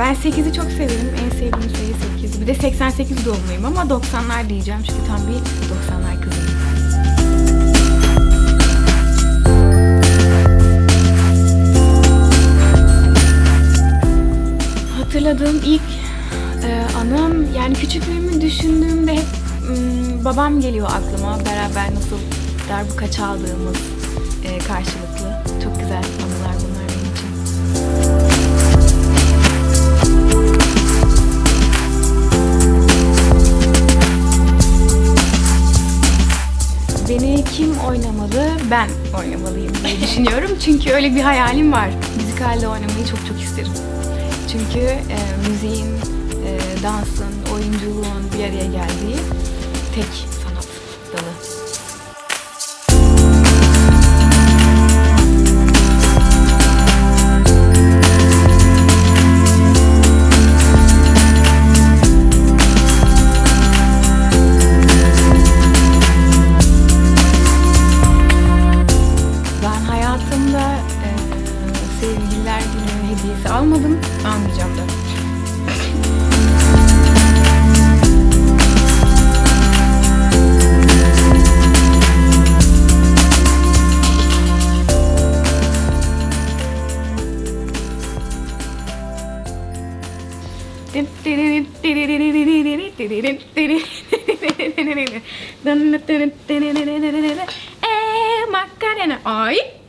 ben 8'i çok severim. En sevdiğim sayı 8. Bir de 88 doğumluyum ama 90'lar diyeceğim çünkü tam bir 90'lar kızıyım. Hatırladığım ilk e, anım yani küçüklüğümü düşündüğümde hep mm, babam geliyor aklıma. Beraber nasıl darbuka çaldığımız e, karşılıklı. Çok güzel anılar bunlar Beni kim oynamalı? Ben oynamalıyım diye düşünüyorum. Çünkü öyle bir hayalim var. Müzikalde oynamayı çok çok isterim. Çünkü e, müziğin, e, dansın, oyunculuğun bir araya geldiği tek hediyesi almadım, almayacağım da. Eh, Macarena. Ay.